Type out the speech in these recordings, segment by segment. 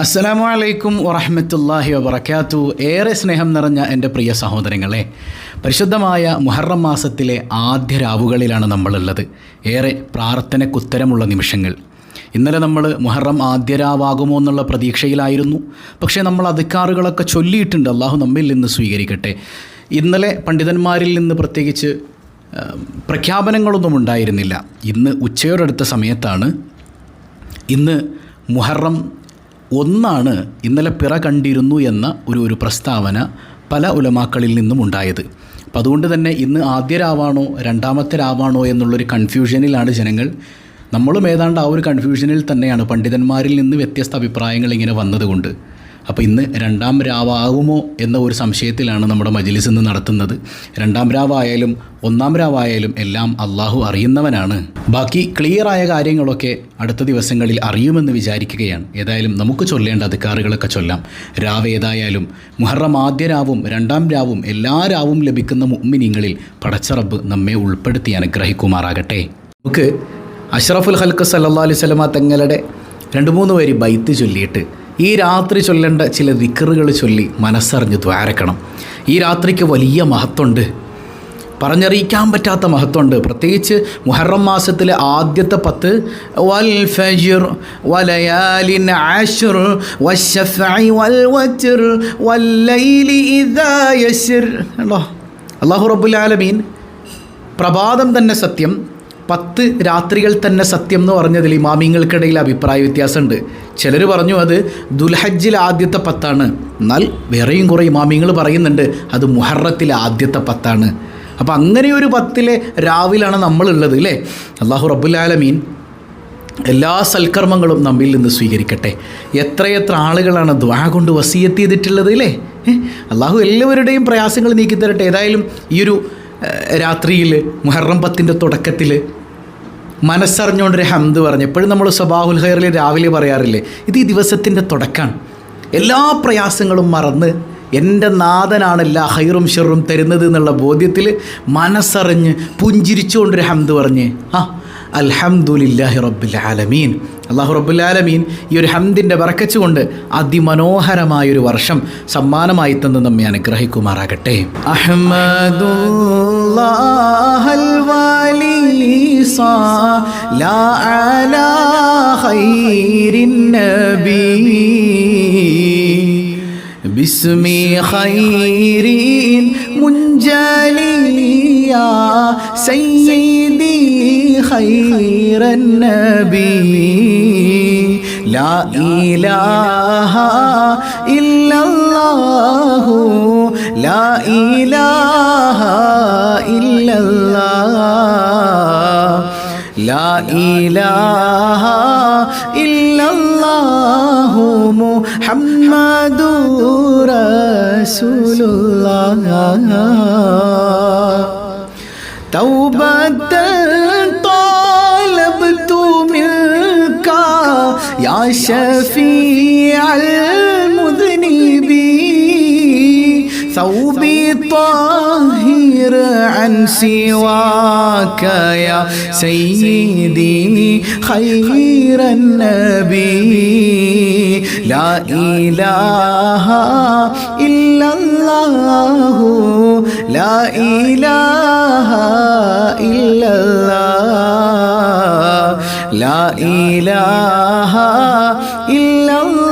അസ്സലാമു അലൈക്കും വറഹമത്തല്ലാഹി വബർക്കാത്തു ഏറെ സ്നേഹം നിറഞ്ഞ എന്റെ പ്രിയ സഹോദരങ്ങളെ പരിശുദ്ധമായ മുഹറം മാസത്തിലെ ആദ്യ രാവുകളിലാണ് നമ്മളുള്ളത്. ഏറെ പ്രാർത്ഥനക്കുത്തരമുള്ള നിമിഷങ്ങൾ. ഇന്നലെ നമ്മൾ മുഹറം ആദ്യ രാവാകുമോ എന്നുള്ള പ്രതീക്ഷയിലായിരുന്നു. പക്ഷേ നമ്മൾ അധികാറുകളൊക്കെ ചൊല്ലിയിട്ടുണ്ട്. അള്ളാഹു നമ്മിൽ നിന്ന് സ്വീകരിക്കട്ടെ. ഇന്നലെ പണ്ഡിതന്മാരിൽ നിന്ന് പ്രത്യേകിച്ച് പ്രഖ്യാപനങ്ങളൊന്നും ഉണ്ടായിരുന്നില്ല. ഇന്ന് ഉച്ചയോടടുത്ത സമയത്താണ് ഇന്ന് മുഹറം ഒന്നാണ് ഇന്നലെ പിറ കണ്ടിരുന്നു എന്ന ഒരു ഒരു പ്രസ്താവന പല ഉലമാക്കളിൽ നിന്നും ഉണ്ടായത്. അപ്പം അതുകൊണ്ട് തന്നെ ഇന്ന് ആദ്യ രാവാണോ രണ്ടാമത്തെ രാവാണോ എന്നുള്ളൊരു കൺഫ്യൂഷനിലാണ് ജനങ്ങൾ. നമ്മളും ഏതാണ്ട് ആ ഒരു കൺഫ്യൂഷനിൽ തന്നെയാണ് പണ്ഡിതന്മാരിൽ നിന്ന് വ്യത്യസ്ത അഭിപ്രായങ്ങൾ ഇങ്ങനെ വന്നതുകൊണ്ട്. അപ്പോൾ ഇന്ന് രണ്ടാം രാവാകുമോ എന്ന ഒരു സംശയത്തിലാണ് നമ്മുടെ മജിലിസ് ഇന്ന് നടത്തുന്നത്. രണ്ടാം രാവായാലും ഒന്നാം രാവായാലും എല്ലാം അള്ളാഹു അറിയുന്നവനാണ്. ബാക്കി ക്ലിയറായ കാര്യങ്ങളൊക്കെ അടുത്ത ദിവസങ്ങളിൽ അറിയുമെന്ന് വിചാരിക്കുകയാണ്. ഏതായാലും നമുക്ക് ചൊല്ലേണ്ട അധികാറുകളൊക്കെ ചൊല്ലാം. രാവ് ഏതായാലും മുഹറം ആദ്യ രാവും രണ്ടാം രാവും എല്ലാ രാവും ലഭിക്കുന്ന മുമ്മിനിങ്ങളിൽ പടച്ചറബ് നമ്മെ ഉൾപ്പെടുത്തി അനുഗ്രഹിക്കുമാറാകട്ടെ. നമുക്ക് അഷ്റഫുൽ ഹൽക്ക് സല്ലാ അലൈഹി സ്വലമ തങ്ങളുടെ രണ്ട് മൂന്ന് പേര് ബൈത്ത് ചൊല്ലിയിട്ട് ഈ രാത്രി ചൊല്ലേണ്ട ചില ദിക്കറുകൾ ചൊല്ലി മനസ്സറിഞ്ഞ് ദ്വാരക്കണം. ഈ രാത്രിക്ക് വലിയ മഹത്വമുണ്ട്. പറഞ്ഞറിയിക്കാൻ പറ്റാത്ത മഹത്വമുണ്ട്. പ്രത്യേകിച്ച് മുഹറം മാസത്തിലെ ആദ്യത്തെ പത്ത് വൽ ഫജിർ വലയാലിൻ ആശുർ വല്ലൈലി ഇദാ ആലമീൻ പ്രഭാതം തന്നെ സത്യം പത്ത് രാത്രികൾ തന്നെ സത്യം എന്ന് പറഞ്ഞതിൽ ഇമാമിങ്ങൾക്കിടയിൽ അഭിപ്രായ വ്യത്യാസമുണ്ട്. ചിലർ പറഞ്ഞു അത് ദുൽഹജ്ജിൽ ആദ്യത്തെ പത്താണ്. എന്നാൽ വേറെയും കുറേ ഇമാമിങ്ങൾ പറയുന്നുണ്ട് അത് മുഹറത്തിലെ ആദ്യത്തെ പത്താണ്. അപ്പോൾ അങ്ങനെ ഒരു പത്തിലെ രാവിലാണ് നമ്മളുള്ളത് അല്ലേ അള്ളാഹു റബുല്ലാലമീൻ എല്ലാ സൽക്കർമ്മങ്ങളും നമ്മിൽ നിന്ന് സ്വീകരിക്കട്ടെ. എത്രയെത്ര ആളുകളാണ് ദ്വാ കൊണ്ട് വസീയത്ത് ചെയ്തിട്ടുള്ളത് അല്ലേ? അള്ളാഹു എല്ലാവരുടെയും പ്രയാസങ്ങൾ നീക്കിത്തരട്ടെ. ഏതായാലും ഈ ഒരു രാത്രിയിൽ മുഹറം പത്തിന്റെ തുടക്കത്തിൽ മനസ്സറിഞ്ഞുകൊണ്ടൊരു ഹംദ് പറഞ്ഞു എപ്പോഴും നമ്മൾ സബാഹുൽ ഹൈറിൽ രാവിലെ പറയാറില്ലേ ഇത് ഈ ദിവസത്തിന്റെ തുടക്കമാണ് എല്ലാ പ്രയാസങ്ങളും മറന്ന് എന്റെ നാഥനാണ് എല്ലാ ഹൈറും ഷെറും തരുന്നത് എന്നുള്ള ബോധ്യത്തിൽ മനസ്സറിഞ്ഞ് പുഞ്ചിരിച്ചുകൊണ്ടൊരു ഹംദ് പറഞ്ഞ് ആ അൽഹംദുലില്ലാഹി റബ്ബുൽ ആലമീൻ. അള്ളാഹു ആലമീൻ ഈ ഒരു ഹംദിന്റെ വിറക്കച്ചുകൊണ്ട് അതിമനോഹരമായൊരു വർഷം സമ്മാനമായി തന്ന് നമ്മെ അനുഗ്രഹിക്കുമാറാകട്ടെ. അഹമ്മദുല്ലാ ബിസ്മി على خير النبي باسم خير منجلي يا سيدي خير النبي لا إله إلا الله لا إله إلا الله لا إله إلا الله محمد رسول الله. توبة طالبت منك يا شفيع المذنبين ثوبي طاهر عن سواك يا سيدي خير النبي لا إله إلا الله لا إله إلا الله لا إله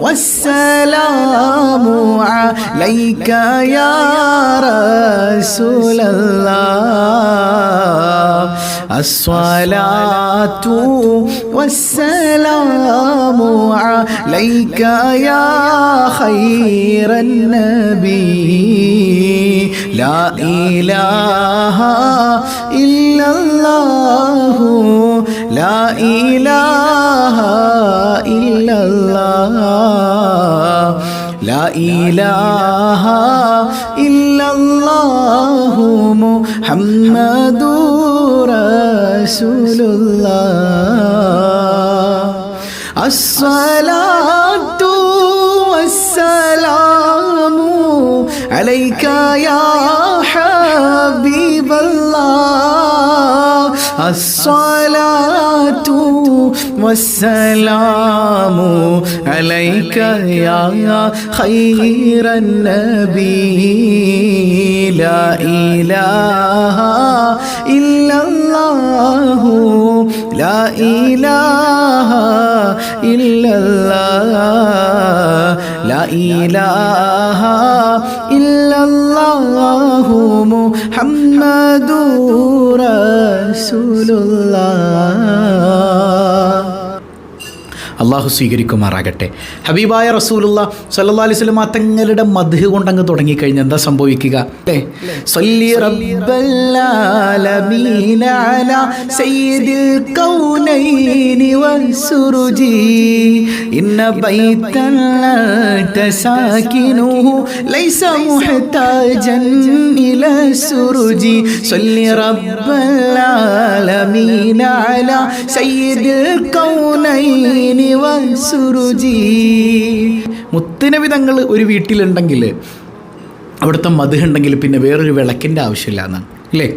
والسلام عليك يا رسول الله. الصلاة والسلام عليك يا خير النبي. لا إله إلا الله. لا إله إله إلا الله محمد رسول الله الصلاة والسلام عليك يا حبيب الله. الصلاة والسلام عليك يا خير النبي. لا إله إلا الله. لا إله إلا الله. لا إله إلا الله. محمد رسول الله. അള്ളാഹു സ്വീകരിക്കുമാറാകട്ടെ. ഹബീബായ റസൂലുള്ള സല്ലാ അലൈഹി സ്വലമ തങ്ങളുടെ മധു കൊണ്ടങ്ങ് തുടങ്ങിക്കഴിഞ്ഞാൽ എന്താ സംഭവിക്കുക? അല്ലേ സല്ലി അലാ സയ്യിദിൽ ഇന്ന ലൈസ മുഹ്താജൻ സുറുജി അലാ കൗനൈനി സുരുചി. മുത്തിനബി തങ്ങൾ ഒരു വീട്ടിലുണ്ടെങ്കിൽ അവിടുത്തെ മധുണ്ടെങ്കിൽ പിന്നെ വേറൊരു വിളക്കിന്റെ ആവശ്യമില്ല എന്നാണ് അല്ലേ?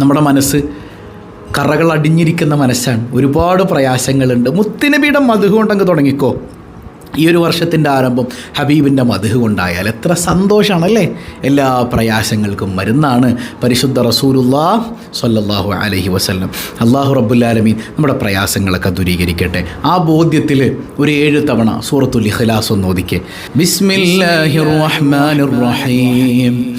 നമ്മുടെ മനസ്സ് കറകൾ അടിഞ്ഞിരിക്കുന്ന മനസ്സാണ്. ഒരുപാട് പ്രയാസങ്ങളുണ്ട്. മുത്തിനബിയുടെ മധു കൊണ്ടങ്ങ് തുടങ്ങിക്കോ. ഈ ഒരു വർഷത്തിന്റെ ആരംഭം ഹബീബിന്റെ മധു കൊണ്ടായാൽ എത്ര സന്തോഷമാണല്ലേ എല്ലാ പ്രയാസങ്ങൾക്കും മരുന്നാണ് പരിശുദ്ധ റസൂലുല്ലാ സല്ലാഹു അലഹി വസല്ലം. അള്ളാഹു റബ്ബുല്ലാലമീൻ നമ്മുടെ പ്രയാസങ്ങളൊക്കെ ദൂരീകരിക്കട്ടെ. ആ ബോധ്യത്തിൽ ഒരു ഏഴ് തവണ സൂറത്തുൽ ഇഖ്ലാസ് ഒന്ന് ഒതുക്കെ ബിസ്മില്ലാഹിർ റഹ്മാനിർ റഹീം.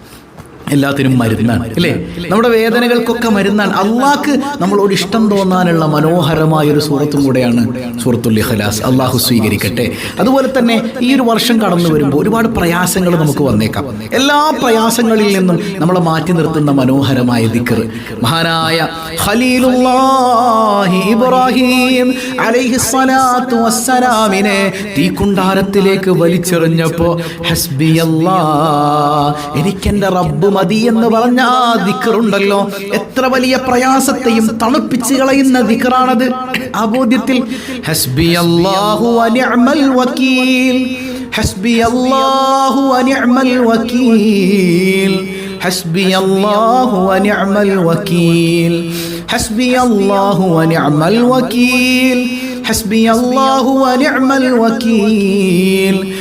എല്ലാത്തിനും മരുന്നാണ് അല്ലേ? നമ്മുടെ വേദനകൾക്കൊക്കെ മരുന്നാണ്. അള്ളാഹ്ക്ക് നമ്മളോട് ഇഷ്ടം തോന്നാനുള്ള മനോഹരമായ ഒരു സുഹൃത്തും കൂടെയാണ് സൂറത്തുൽ ഇഖലാസ്. അള്ളാഹു സ്വീകരിക്കട്ടെ. അതുപോലെ തന്നെ ഈ ഒരു വർഷം കടന്നു വരുമ്പോൾ ഒരുപാട് പ്രയാസങ്ങൾ നമുക്ക് വന്നേക്കാം. എല്ലാ പ്രയാസങ്ങളിൽ നിന്നും നമ്മളെ മാറ്റി നിർത്തുന്ന മനോഹരമായ ദിക്കർ മഹാനായ ഇബ്രാഹിം വസ്സലാമിനെ തീക്കുണ്ടാരത്തിലേക്ക് വലിച്ചെറിഞ്ഞപ്പോ എനിക്കെന്റെ റബ്ബ് മതി എന്ന് പറഞ്ഞ ആ ദിക്കറുണ്ടല്ലോ. എത്ര വലിയ പ്രയാസത്തെയും തണുപ്പിച്ച് കളയുന്ന ദിക്കറാണത്. ആ ബോധ്യത്തിൽ ഹസ്ബി അള്ളാഹു അനിഅമൽ വക്കീൽ.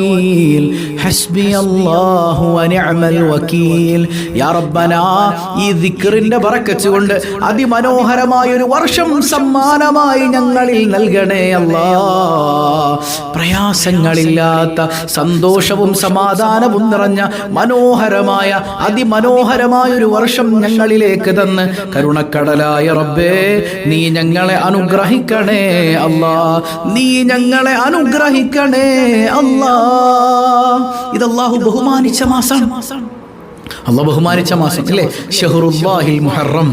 وكيل ഹസ്ബി അല്ലാഹു വനിഅമൽ വക്കീൽ. യാ റബ്ബനാ ഈ ദിക്റിന്റെ ബറക്കത്ത് കൊണ്ട് അതിമനോഹരമായ ഒരു വർഷം സമ്മാനമായി ഞങ്ങളിൽ നൽകണേ അല്ലാ. പ്രയാസങ്ങളില്ലാത്ത സന്തോഷവും സമാധാനവും നിറഞ്ഞ മനോഹരമായ അതിമനോഹരമായ ഒരു വർഷം ഞങ്ങളിലേക്ക് തന്ന്. കരുണക്കടലായ റബ്ബേ നീ ഞങ്ങളെ അനുഗ്രഹിക്കണേ അല്ലാ. നീ ഞങ്ങളെ അനുഗ്രഹിക്കണേ അല്ലാ. ഇത് അള്ളാഹു ബഹുമാനിച്ച മാസം. അല്ല ബഹുമാനിച്ച മാസം അല്ലേ? ഷഹറുല്ലാഹിൽ മുഹറം.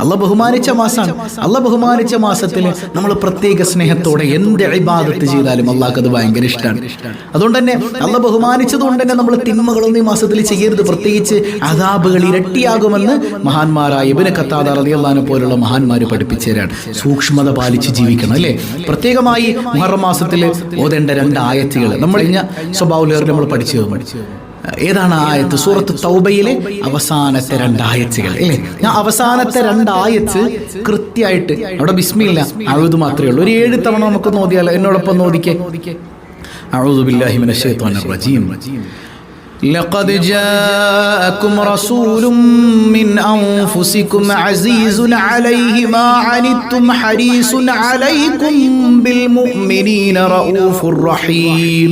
അല്ല ബഹുമാനിച്ച മാസം അല്ല ബഹുമാനിച്ച മാസത്തിൽ നമ്മൾ പ്രത്യേക സ്നേഹത്തോടെ എന്ത് ഇബാദത്ത് ചെയ്താലും അള്ളാഹ്ക്ക് അത് ഭയങ്കര ഇഷ്ടമാണ് അതുകൊണ്ട് തന്നെ അല്ല ബഹുമാനിച്ചത് കൊണ്ട് തന്നെ നമ്മൾ തിന്മകളൊന്നും ഈ മാസത്തിൽ ചെയ്യരുത്. പ്രത്യേകിച്ച് അതാബുകൾ ഇരട്ടിയാകുമെന്ന് മഹാന്മാരായ ഇബിന് കത്താദ റളിയല്ലാഹു പോലുള്ള മഹാന്മാർ പഠിപ്പിച്ചു തരാണ് സൂക്ഷ്മത പാലിച്ച് ജീവിക്കണം അല്ലേ? പ്രത്യേകമായി മുഹറം മാസത്തിൽ ഓതേണ്ട രണ്ട് ആയത്തുകൾ നമ്മൾ കഴിഞ്ഞ സ്വഭാവം നമ്മൾ പഠിച്ചു പഠിച്ചു ഏതാണ് ആ ആയത്ത് സൂറത്ത് തൗബയിലെ അവസാനത്തെ രണ്ടായത്തുകൾ അല്ലേ ഞാൻ അവസാനത്തെ രണ്ടായത്ത് കൃത്യമായിട്ട് അവിടെ ബിസ്മില്ല അഴുത് മാത്രമേ ഉള്ളൂ ഒരു ഏഴ് തവണ നമുക്ക് നോദിയാലോ എന്നോടൊപ്പം നോദിക്കേ أعوذ بالله من الشيطان الرجيم لقد جاءكم رسول من أنفسكم عزيز عليه ما عنتم حريص عليكم بالمؤمنين رؤوف رحيم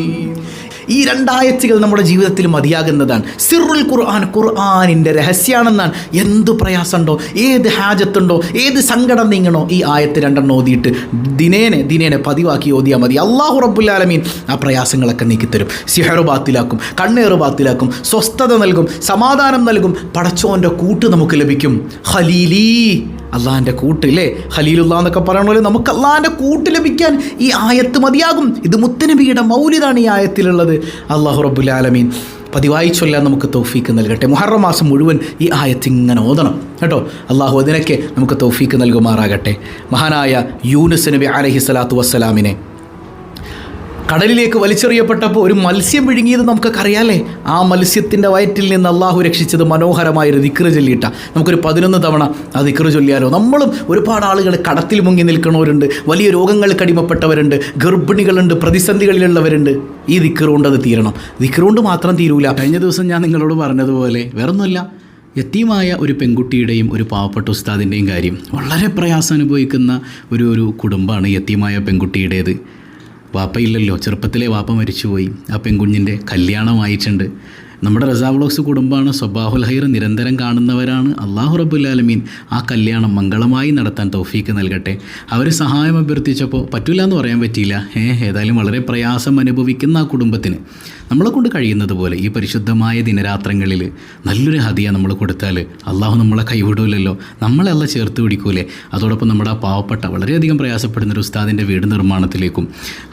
ഈ രണ്ടായത്തുകൾ നമ്മുടെ ജീവിതത്തിൽ മതിയാകുന്നതാണ്. സിറുൽ ഖുർആൻ ഖുർആാനിന്റെ രഹസ്യമാണെന്നാണ് എന്ത് പ്രയാസമുണ്ടോ? ഏത് ഹാജത്തുണ്ടോ? ഏത് സങ്കടം നീങ്ങണോ? ഈ ആയത്ത് രണ്ടെണ്ണം ഓതിയിട്ട് ദിനേനെ ദിനേനെ പതിവാക്കി ഓതിയാൽ മതി. അള്ളാഹു റബ്ബുല്ലാലമീൻ ആ പ്രയാസങ്ങളൊക്കെ നീക്കിത്തരും സിഹറു ബാത്തിലാക്കും കണ്ണേറു ബാത്തിലാക്കും സ്വസ്ഥത നൽകും സമാധാനം നൽകും പടച്ചോന്റെ കൂട്ട് നമുക്ക് ലഭിക്കും. ഖലീലീ. അള്ളാഹിന്റെ കൂട്ടില്ലേ ഖലീലുള്ള എന്നൊക്കെ പറയണ പോലെ നമുക്ക് അള്ളാഹാന്റെ കൂട്ട് ലഭിക്കാൻ ഈ ആയത്ത് മതിയാകും. ഇത് മുത്തനബിയുടെ മൗലിതാണ് ഈ ആയത്തിലുള്ളത്. അള്ളാഹു റബുലാലമീൻ പതിവായി ചൊല്ലാൻ നമുക്ക് തൗഫീക്ക് നൽകട്ടെ. മുഹറം മാസം മുഴുവൻ ഈ ആയത്ത് ഇങ്ങനെ ഓതണം. കേട്ടോ? അള്ളാഹു അതിനൊക്കെ നമുക്ക് തൗഫീക്ക് നൽകുമാറാകട്ടെ. മഹാനായ യൂനുസ് നബി അലഹി സ്വലാത്തു വസ്സലാമിനെ കടലിലേക്ക് വലിച്ചെറിയപ്പെട്ടപ്പോൾ ഒരു മത്സ്യം വിഴുങ്ങിയത് നമുക്കൊക്കെ അറിയാലേ ആ മത്സ്യത്തിന്റെ വയറ്റിൽ നിന്ന് അള്ളാഹു രക്ഷിച്ചത് മനോഹരമായൊരു ദിക്റ് ചൊല്ലിയിട്ട. നമുക്കൊരു പതിനൊന്ന് തവണ ആ ദിക്റ് ചൊല്ലിയാലോ? നമ്മളും ഒരുപാട് ആളുകൾ കടത്തിൽ മുങ്ങി നിൽക്കണവരുണ്ട് വലിയ രോഗങ്ങൾക്ക് അടിമപ്പെട്ടവരുണ്ട് ഗർഭിണികളുണ്ട് പ്രതിസന്ധികളിലുള്ളവരുണ്ട്. ഈ ദിക്റ് കൊണ്ട് അത് തീരണം. ദിക്റ് കൊണ്ട് മാത്രം തീരൂല. കഴിഞ്ഞ ദിവസം ഞാൻ നിങ്ങളോട് പറഞ്ഞതുപോലെ വേറൊന്നുമില്ല യത്തീമായ ഒരു പെൺകുട്ടിയുടെയും ഒരു പാവപ്പെട്ട ഉസ്താദിന്റെയും കാര്യം. വളരെ പ്രയാസം അനുഭവിക്കുന്ന ഒരു ഒരു കുടുംബമാണ് യത്തീമായ പെൺകുട്ടിയുടേത്. വാപ്പയില്ലല്ലോ. ചെറുപ്പത്തിലെ വാപ്പ മരിച്ചുപോയി. ആ പെൺകുഞ്ഞിന്റെ കല്യാണമായിട്ടുണ്ട് നമ്മുടെ റസാവ്ലോക്സ് കുടുംബമാണ്. സ്വബാഹുൽ ഹൈർ നിരന്തരം കാണുന്നവരാണ്. അള്ളാഹു റബുല്ലാലമീൻ ആ കല്യാണം മംഗളമായി നടത്താൻ തൗഫീക്ക് നൽകട്ടെ. അവർ സഹായം അഭ്യർത്ഥിച്ചപ്പോൾ പറ്റില്ല എന്ന് പറയാൻ പറ്റിയില്ല. ഏഹ് ഏതായാലും വളരെ പ്രയാസം അനുഭവിക്കുന്ന ആ കുടുംബത്തിന്. നമ്മളെ കൊണ്ട് കഴിയുന്നത് പോലെ ഈ പരിശുദ്ധമായ ദിനരാത്രങ്ങളിൽ നല്ലൊരു ഹതിയ നമ്മൾ കൊടുത്താൽ അള്ളാഹു നമ്മളെ കൈവിടൂലല്ലോ. നമ്മളെല്ലാം ചേർത്ത് പിടിക്കൂലേ? അതോടൊപ്പം നമ്മുടെ ആ പാവപ്പെട്ട വളരെയധികം പ്രയാസപ്പെടുന്ന ഒരു ഉസ്താദിന്റെ വീട് നിർമ്മാണത്തിലേക്കും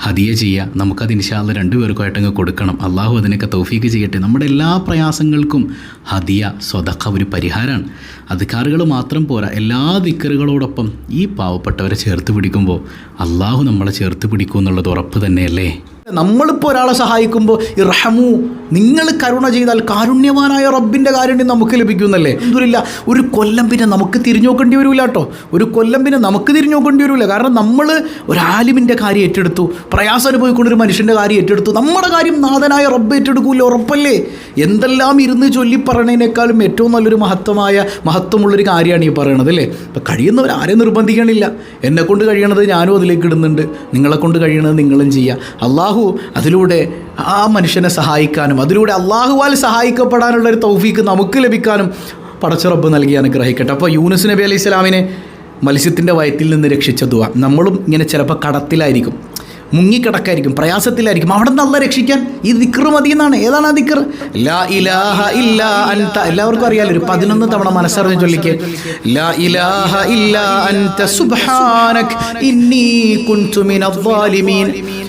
ഹതിയ ചെയ്യുക. നമുക്കത് ഇൻഷാല്ല രണ്ടുപേർക്കുമായിട്ടങ്ങ് കൊടുക്കണം. അള്ളാഹു അതിനൊക്കെ തൗഫീക്ക് ചെയ്യട്ടെ. നമ്മുടെ എല്ലാ പ്രയാസങ്ങൾക്കും ഹതിയ സ്വതക്ക ഒരു പരിഹാരമാണ്. അധികാറുകൾ മാത്രം പോരാ. എല്ലാ ദിക്കറുകളോടൊപ്പം ഈ പാവപ്പെട്ടവരെ ചേർത്ത് പിടിക്കുമ്പോൾ അള്ളാഹു നമ്മളെ ചേർത്ത് പിടിക്കും എന്നുള്ളത് ഉറപ്പ് തന്നെയല്ലേ? നമ്മളിപ്പോൾ ഒരാളെ സഹായിക്കുമ്പോൾ ഇറഹമു നിങ്ങൾ കരുണ ചെയ്താൽ കാരുണ്യവാനായ റബ്ബിന്റെ കാരുണ്യം നമുക്ക് ലഭിക്കുന്നല്ലേ? എന്തില്ല ഒരു കൊല്ലം പിന്നെ നമുക്ക് തിരിഞ്ഞു നോക്കേണ്ടി വരില്ല കേട്ടോ. ഒരു കൊല്ലം പിന്നെ നമുക്ക് തിരിഞ്ഞു നോക്കേണ്ടി വരില്ല കാരണം നമ്മൾ ഒരു ആലിമിന്റെ കാര്യം ഏറ്റെടുത്തു പ്രയാസം അനുഭവിക്കുന്ന ഒരു മനുഷ്യന്റെ കാര്യം ഏറ്റെടുത്തു. നമ്മുടെ കാര്യം നാഥനായ റബ്ബ് ഏറ്റെടുക്കൂല ഉറപ്പല്ലേ? എന്തെല്ലാം ഇരുന്ന് ചൊല്ലി പറയണതിനേക്കാളും ഏറ്റവും നല്ലൊരു മഹത്വമായ മഹത്വമുള്ളൊരു കാര്യമാണ് ഈ പറയണത് അല്ലേ? അപ്പം കഴിയുന്നവർ ആരെയും നിർബന്ധിക്കണില്ല? എന്നെക്കൊണ്ട് കഴിയണത് ഞാനും അതിലേക്ക് ഇടുന്നുണ്ട്. നിങ്ങളെക്കൊണ്ട് കഴിയണത് നിങ്ങളും ചെയ്യുക അള്ളാഹു അതിലൂടെ ആ മനുഷ്യനെ സഹായിക്കാനും അതിലൂടെ അള്ളാഹുവാൽ സഹായിക്കപ്പെടാനുള്ള ഒരു തൗഫീക്ക് നമുക്ക് ലഭിക്കാനും പടച്ചുറപ്പ് നൽകി അനുഗ്രഹിക്കട്ടെ. അപ്പോൾ യൂനുസ് നബി അലൈഹി സ്വലാമിനെ മത്സ്യത്തിന്റെ വയറ്റിൽ നിന്ന് രക്ഷിച്ച ദുവ നമ്മളും ഇങ്ങനെ ചിലപ്പോൾ കടത്തിലായിരിക്കും മുങ്ങിക്കിടക്കായിരിക്കും പ്രയാസത്തിലായിരിക്കും. അവിടെ നിന്ന് രക്ഷിക്കാൻ ഈ ദിക്റ് മതി എന്നാണ്. ഏതാണ് ആ ദിക്ർ? ലാ ഇലാഹ ഇല്ല അൻത. എല്ലാവർക്കും അറിയാലോ ഒരു പതിനൊന്ന് തവണ മനസ്സറിഞ്ഞ് ചൊല്ലിക്ക്. ലാ ഇലാഹ ഇല്ല അൻത. ഇന്നി കുൻതു മിനൽ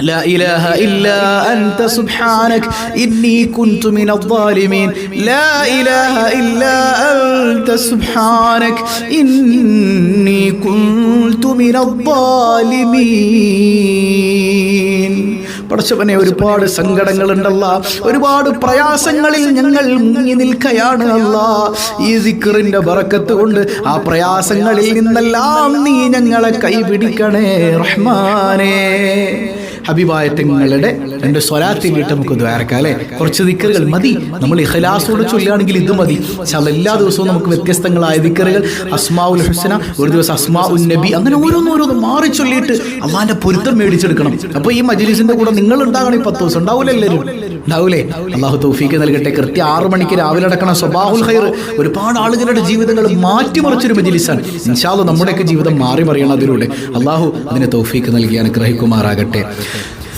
لا إله إلا أنت سبحانك إني كنت من الظالمين لا إله إلا أنت سبحانك إني كنت من الظالمين പടച്ചവനെ ഒരുപാട് സങ്കടങ്ങളുണ്ടല്ല ഒരുപാട് പ്രയാസങ്ങളിൽ ഞങ്ങൾ മുങ്ങി നിൽക്കയാണ് അല്ല ഈ സിക്കറിന്റെ ബറക്കത്ത് കൊണ്ട് ആ പ്രയാസങ്ങളിൽ നിന്നെല്ലാം നീ ഞങ്ങളെ കൈപിടിക്കണേ റഹ്മാനേ ഹബീബായ തങ്ങളുടെ രണ്ട് സ്വലാത്തിലിട്ട് നമുക്ക് ദ്വാരക്കാം അല്ലേ? കുറച്ച് ദിക്കറുകൾ മതി. നമ്മൾ ഇഖലാസോട് ചൊല്ലുകയാണെങ്കിൽ ഇത് മതി. എല്ലാ ദിവസവും നമുക്ക് വ്യത്യസ്തങ്ങളായ ദിക്കറുകൾ അസ്മാഉൽ ഹുസന ഒരു ദിവസം അസ്മാ ഉൻ നബി അങ്ങനെ ഓരോന്നും ഓരോന്ന് മാറി ചൊല്ലിയിട്ട് അള്ളാന്റെ പൊരുത്തം മേടിച്ചെടുക്കണം. അപ്പോൾ ഈ മജ്ലിസിന്റെ കൂടെ നിങ്ങൾ ഉണ്ടാകണം ഈ പത്ത് ദിവസം. ഉണ്ടാവൂലേ എല്ലാവരും? ഉണ്ടാവൂലേ അള്ളാഹു തൗഫീക്ക് നൽകട്ടെ. കൃത്യം ആറ് മണിക്ക് രാവിലെ അടക്കണം സ്വബാഹുൽ ഹൈർ ഒരുപാട് ആളുകളുടെ ജീവിതങ്ങൾ മാറ്റിമറിച്ചൊരു മജിലിസാണ്. ഇൻഷാൽ നമ്മുടെയൊക്കെ ജീവിതം മാറി മറിയണം അതിലൂടെ. അള്ളാഹു അതിന് തൗഫീക്ക് നൽകി അനുഗ്രഹിക്കുമാറാകട്ടെ.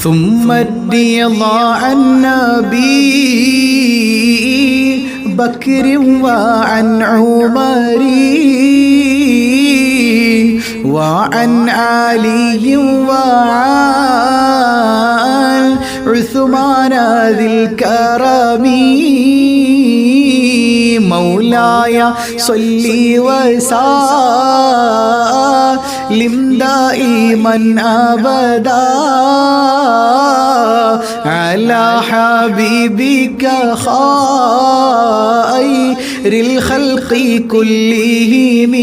ثم الرضا عن نبي بكر وعن عمر وعن علي وعن عثمان ذي الكرم مولاي صلي وسلم دائما أبدا. على حبيبك خير الخلق كلهم.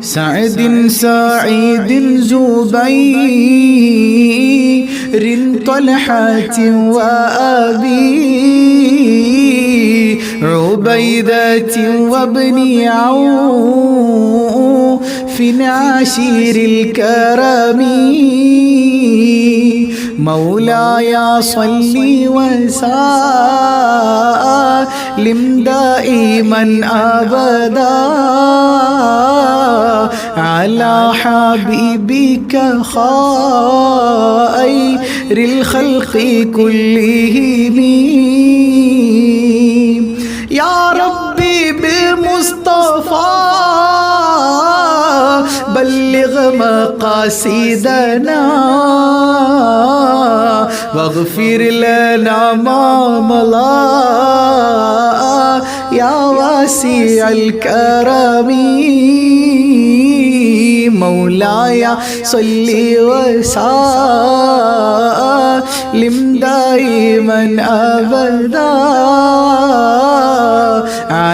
سعد سعيد زبير. طلحة وأبي عبيدة وابن عوف عشير الكرم. مولاي صل وسلم دائما ابدا على حبيبك خير الخلق كلهم. يا ربي بالمصطفى بلغ مقاصدنا واغفر لنا ما مضى يا واسع الكرم. مولاي صل وسلم. دائما ابدا.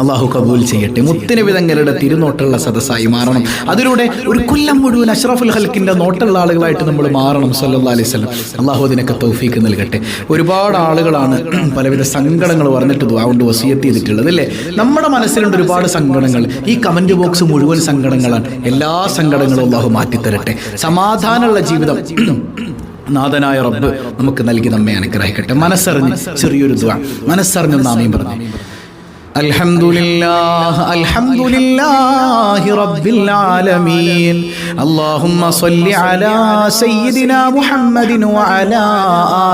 അള്ളാഹു കബൂൽ ചെയ്യട്ടെ. മുത്തനബി തങ്ങളുടെ തിരുനോട്ടുള്ള സദസ്സായി മാറണം. അതിലൂടെ ഒരു കൊല്ലം മുഴുവൻ അഷ്റഫുൽ ഹൽക്കിന്റെ നോട്ടുള്ള ആളുകളായിട്ട് നമ്മൾ മാറണം സല്ലാ അലൈഹി സ്വലം അള്ളാഹു അതിനൊക്കെ തൗഫീക്ക് നൽകട്ടെ. ഒരുപാട് ആളുകളാണ് പലവിധ സങ്കടങ്ങൾ പറഞ്ഞിട്ട് കൊണ്ട് വസീയത്ത് ചെയ്തിട്ടുള്ളത് അല്ലേ? നമ്മുടെ മനസ്സിലുണ്ട് ഒരുപാട് സങ്കടങ്ങൾ. ഈ കമന്റ് ബോക്സ് മുഴുവൻ സങ്കടങ്ങളാണ്. എല്ലാ സങ്കടങ്ങളും അള്ളാഹു മാറ്റിത്തരട്ടെ. സമാധാനമുള്ള ജീവിതം നാഥനായ റബ്ബ് നമുക്ക് നൽകി നമ്മെ അനുഗ്രഹിക്കട്ടെ. മനസ്സറിഞ്ഞ് ചെറിയൊരു ദ്വാ മനസ്സറിഞ്ഞ് നാമയും പറഞ്ഞു. الحمد لله الحمد لله رب العالمين اللهم صل على سيدنا محمد وعلى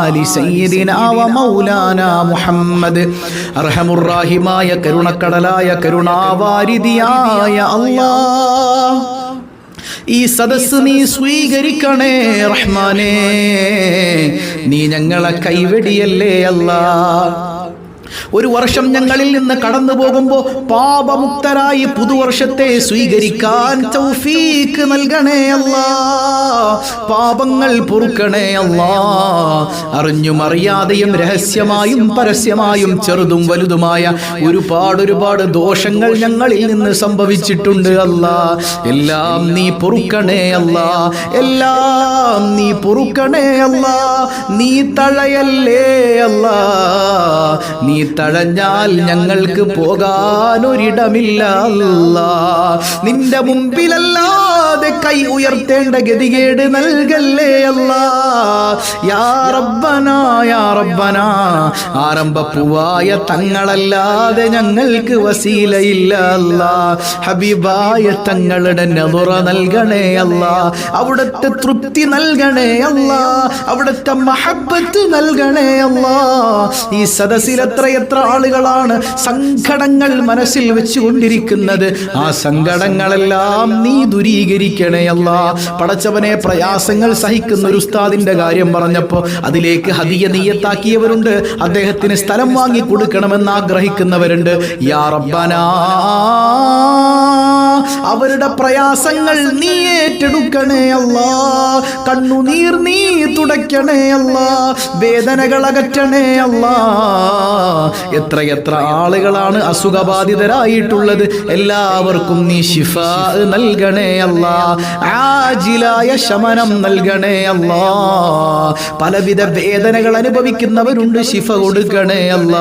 آل سيدنا ومولانا محمد أرحم الراحمايا كرنا كرلايا كرنا وارديا يا الله ഈ സദസ് നീ സ്വീകരിക്കണേ റഹ്മാനേ നീ ഞങ്ങളെ കൈവെടിയല്ലേ അല്ലാ ഒരു വർഷം ഞങ്ങളിൽ നിന്ന് കടന്നു പോകുമ്പോൾ പാപമുക്തരായി പുതുവർഷത്തെ സ്വീകരിക്കാൻ തൗഫീക്ക് നൽകണേ അല്ല. പാപങ്ങൾ പൊറുക്കണേ അല്ല. അറിഞ്ഞും അറിയാതെയും രഹസ്യമായും പരസ്യമായും ചെറുതും വലുതുമായ ഒരുപാട് ഒരുപാട് ദോഷങ്ങൾ ഞങ്ങളിൽ നിന്ന് സംഭവിച്ചിട്ടുണ്ട് അല്ല. എല്ലാം നീ പൊറുക്കണേ അല്ല. എല്ലാം നീ പൊറുക്കണേ അല്ല. നീ തഴയല്ലേ അല്ല. നീ തഴഞ്ഞാൽ ഞങ്ങൾക്ക് പോകാനൊരിടമില്ല നിന്റെ മുമ്പിലല്ലാതെ കൈ ഉയർത്തേണ്ട ഗതികേട് നൽകല്ലേ അല്ലാ. യാ റബ്ബനാ യാ റബ്ബനാ. തങ്ങളല്ലാതെ ഞങ്ങൾക്ക് വസീലയില്ല അല്ല. ഹബീബായ തങ്ങളുടെ നെതുറ നൽകണേ അല്ല. അവിടുത്തെ തൃപ്തി നൽകണേ അല്ല. അവിടുത്തെ മഹബത്ത് നൽകണേ അല്ല. ഈ സദസ്സിൽ എത്ര എത്ര ആളുകളാണ് സങ്കടങ്ങൾ മനസ്സിൽ വെച്ചുകൊണ്ടിരിക്കുന്നത്. ആ സങ്കടങ്ങളെല്ലാം നീ ദുരീകരിക്കണേ അല്ല. പടച്ചവനെ പ്രയാസങ്ങൾ സഹിക്കുന്ന ഒരു ഉസ്താദിന്റെ കാര്യം പറഞ്ഞപ്പോൾ അതിലേക്ക് ഹദിയ നീയത്താക്കിയവരുണ്ട്. അദ്ദേഹത്തിന് സ്ഥലം വാങ്ങി കൊടുക്കണമെന്ന് ആഗ്രഹിക്കുന്നവരുണ്ട്. യാ റബ്ബനാ. അവരുടെ പ്രയാസങ്ങൾ നീ ഏറ്റെടുക്കണേ അല്ല. കണ്ണുനീർ നീ തുടയ്ക്കണേ അല്ല. വേദനകൾ അകറ്റണേ അല്ല. എത്ര എത്ര ആളുകളാണ് അസുഖബാധിതരായിട്ടുള്ളത്. എല്ലാവർക്കും നീ ശിഫ നൽകണേ അല്ല. ആജിലായ ശമനം നൽകണേ അല്ല. പലവിധ വേദനകൾ അനുഭവിക്കുന്നവരുണ്ട് ശിഫ കൊടുക്കണേ അല്ല.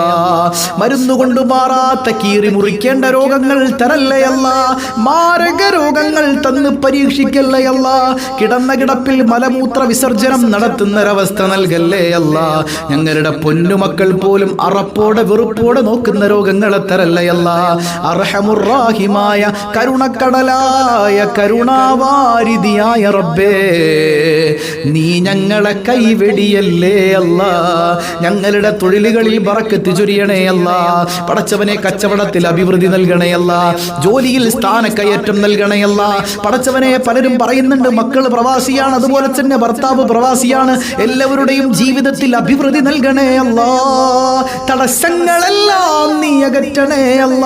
മരുന്നുകൊണ്ട് മാറാത്ത കീറി മുറിക്കേണ്ട രോഗങ്ങൾ തരല്ലേ അല്ല. മാരക രോഗങ്ങൾ തന്ന് പരീക്ഷിക്കല്ലേ അല്ല? കിടന്ന കിടപ്പിൽ മലമൂത്ര വിസർജനം നടത്തുന്നൊരവസ്ഥ നൽകല്ലേ അല്ല? ഞങ്ങളുടെ പൊന്നുമക്കൾ പോലും അറപ്പോടെ വെറുപ്പോടെ നോക്കുന്ന രോഗങ്ങളെ തരല്ലേ അർഹമുറാഹിമായ കരുണക്കടലായ കരുണാവാരിതിയായ റബ്ബേ നീ ഞങ്ങളെ കൈവെടിയല്ലേ അല്ല? ഞങ്ങളുടെ തൊഴിലുകളിൽ ബറക്കത്ത് ചൊരിയണേ അല്ല? പടച്ചവനെ കച്ചവടത്തിൽ അഭിവൃദ്ധി നൽകണേ അല്ല? ജോലിയിൽ സ്ഥാനക്കയറ്റം നൽകണേ നൽകണയല്ല പടച്ചവനെ പലരും പറയുന്നുണ്ട് മക്കൾ പ്രവാസിയാണ് അതുപോലെ തന്നെ ഭർത്താവ് പ്രവാസിയാണ്. എല്ലാവരുടെയും ജീവിതത്തിൽ അഭിവൃദ്ധി നൽകണേ അല്ലാ. തടസ്സങ്ങളെല്ലാം അകറ്റണേ അല്ല.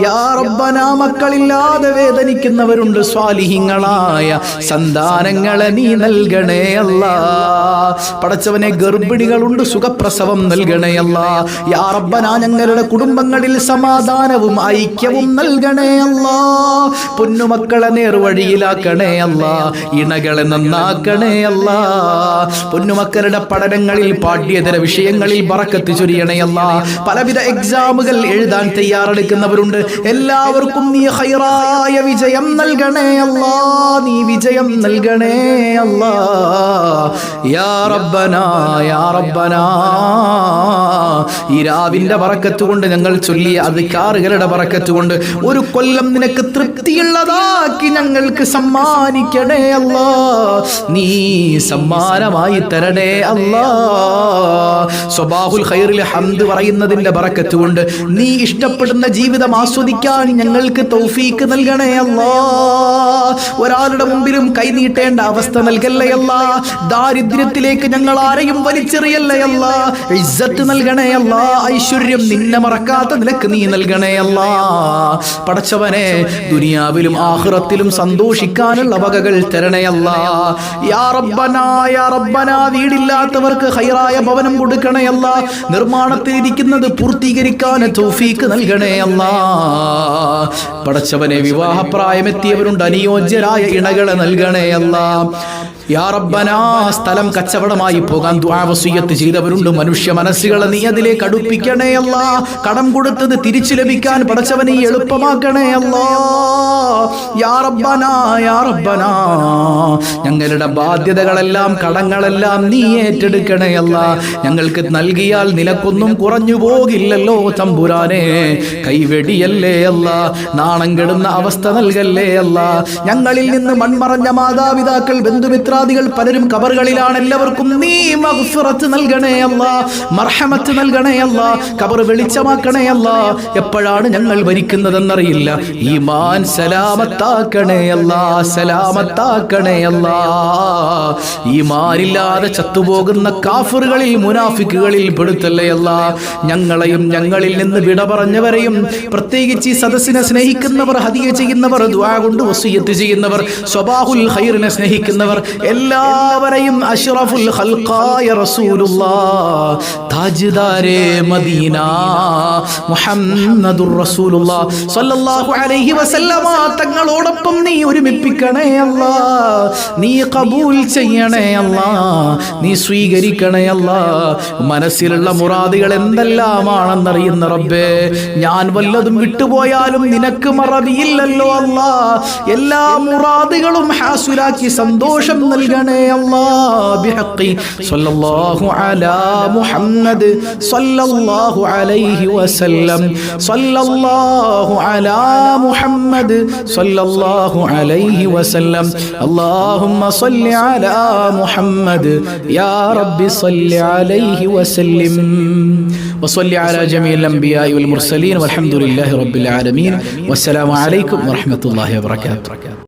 യാ റബ്ബന മക്കളില്ലാതെ വേദനിക്കുന്നവരുണ്ട് സ്വാലിഹിങ്ങളായ സന്താനങ്ങളെ നീ നൽകണേ അല്ല. പടച്ചവനെ ഗർഭിണികളുണ്ട് സുഖപ്രസവം നൽകണേ അല്ല. യാ റബ്ബനാ ഞങ്ങളുടെ കുടുംബങ്ങളിൽ സമാധാനവും ഐക്യവും നൽകണേ അല്ല. പൊന്നുമക്കളെ നേർവഴിയിലാക്കണേ അല്ല. ഇണകളെ നന്നാക്കണേ അല്ല. പൊന്നുമക്കളുടെ പഠനങ്ങളിൽ പാഠ്യേതര വിഷയങ്ങളിൽ പറക്കത്ത് ചൊരിയണേ അല്ല. പലവിധ എക്സാമുകൾ എഴുതാൻ തയ്യാറെടുക്കുന്നവരുണ്ട്. എല്ലാവർക്കും നീ ഹൈറായ വിജയം നൽകണേ അല്ല. നീ വിജയം നൽകണേ അല്ല. യാ റബ്ബനാ യാ റബ്ബനാ. ഈ പറക്കത്ത് കൊണ്ട് ഞങ്ങൾ ചൊല്ലിയ അധികാറുകളുടെ പറക്കത്ത് കൊണ്ട് ഒരു കൊല്ലം നിനക്ക് തൃപ്തിയുള്ളതാക്കി ഞങ്ങൾക്ക് സമ്മാനിക്കണേ അല്ല. നീ സമ്മാനമായി തരണേ അല്ല. സ്വബാഹുൽ ഖൈറിൽ ഹംദ് പറയുന്നതിന്റെ ബറക്കത്ത് കൊണ്ട് നീ ഇഷ്ടപ്പെടുന്ന ജീവിതം ആസ്വദിക്കാൻ ഞങ്ങൾക്ക് തൗഫീക്ക് നൽകണേ അല്ലാ. ഒരാളുടെ മുമ്പിലും കൈനീട്ടേണ്ട അവസ്ഥ നൽകല്ലേ അല്ല. ദാരിദ്ര്യത്തിലേക്ക് ഞങ്ങൾ ആരെയും വലിച്ചെറിയല്ലേ അല്ല. ഇസ്സത്ത് നൽകണേ അല്ല. ഐശ്വര്യം നിന്നെ മറക്കാത്ത നിലയ്ക്ക് നീ നൽകണേ അല്ല. പടച്ചവനെ ദുനിയാവിലും ആഹ്റത്തിലും സന്തോഷിക്കാനുള്ള വകകൾ തരണേ അല്ല. യാ റബ്ബനാ യാ റബ്ബനാ വീടില്ലാത്തവർക്ക് ഹൈറായ ഭവനം കൊടുക്കണേ അല്ല. നിർമ്മാണത്തിൽ പൂർത്തീകരിക്കാൻ തൗഫീക്ക് നൽകണേ അല്ലാ പടച്ചവനെ വിവാഹപ്രായമെത്തിയവരുണ്ട് അനുയോജ്യരായ ഇണകളെ നൽകണേ അല്ല സ്ഥലം കച്ചവടമായി പോകാൻ ദ്വാവസീയത്ത് ചെയ്തവരുണ്ട്. മനുഷ്യ മനസ്സുകളെ നീ അതിലേക്ക് അടുപ്പിക്കണേ അല്ല. കടം കൊടുത്തത് തിരിച്ചു ലഭിക്കാൻ പടച്ചവനെ എളുപ്പമാക്കണേ അല്ല. ഞങ്ങളുടെ ബാധ്യതകളെല്ലാം കടങ്ങളെല്ലാം നീ ഏറ്റെടുക്കണേ അല്ല. ഞങ്ങൾക്ക് നൽകിയാൽ നിനക്കൊന്നും കുറഞ്ഞു പോകില്ലല്ലോ തമ്പുരാനെ. കൈവെടിയല്ലേ അല്ല. നാണം കെടുന്ന അവസ്ഥ നൽകല്ലേ അല്ല. ഞങ്ങളിൽ നിന്ന് മൺമറഞ്ഞ മാതാപിതാക്കൾ ബന്ധുമിത്രാദികൾ പലരും കബറുകളിലാണ് എല്ലാവർക്കും നീ മഗ്ഫിറത്ത് നൽകണേ അല്ല മർഹമത്ത് നൽകണേ അല്ല കബർ വെളിച്ചമാക്കണേ അല്ല. എപ്പോഴാണ് ഞങ്ങൾ ഭരിക്കുന്നതെന്നറിയില്ല. ഈമാൻ സലാമത്താക്കണേ അല്ല സലാമത്താക്കണേ അല്ല. ഈമാനില്ലാതെ ചത്തുപോകുന്ന കാഫറുകളിൽ മുനാഫിക്കുകളിൽ പെടുത്തല്ലേ അല്ല. ഞങ്ങളെയും ഞങ്ങളിൽ നിന്ന് വിട പറഞ്ഞവരെയും പ്രത്യേകിച്ച് ഈ സദസ്സിനെ സ്നേഹിക്കുന്നവർ ഹദിയ ചെയ്യുന്നവർ ദുആ കൊണ്ട് വസിയത്ത് ചെയ്യുന്നവർ സ്വബാഹുൽ ഖൈറിനെ സ്നേഹിക്കുന്നവർ എല്ലാവരെയും അഷ്റഫുൽ ഖൽഖായ റസൂലുള്ളാ താജ്ദാരെ മദീന മുഹമ്മദുർ റസൂലുള്ളാ. സ്വല്ലല്ലാഹു അലൈഹി വസല്ലമ തങ്ങളോടൊപ്പം നീ ഒരുമിപ്പിക്കണേ അല്ലാ. നീ കബൂൽ ചെയ്യണേ അല്ലാ. നീ സ്വീകരിക്കണേ അല്ലാ. മനസ്സിലുള്ള മുറാദികൾ എന്തെല്ലാമാണെന്നറിയുന്ന റബ്ബേ ഞാൻ വല്ലതും വിട്ടുപോയാലും നിനക്ക് മറവിയില്ലല്ലോ അല്ലാ. എല്ലാ മുറാദുകളും ഹാസുലാക്കി സന്തോഷം നൽകണേ അല്ലാ ബിഹഖി സ്വല്ലല്ലാഹു അലാ മുഹമ്മദ് സ്വല്ലല്ലാഹു അലൈഹി വസല്ലം സ്വല്ലല്ലാഹു അലാ മുഹമ്മദ് സ്വല്ലല്ലാഹു അലൈഹി വസല്ലം اللهم صل على محمد يا رب صل عليه وسلم وصل على جميع الأنبياء والمرسلين والحمد لله رب العالمين والسلام عليكم ورحمة الله وبركاته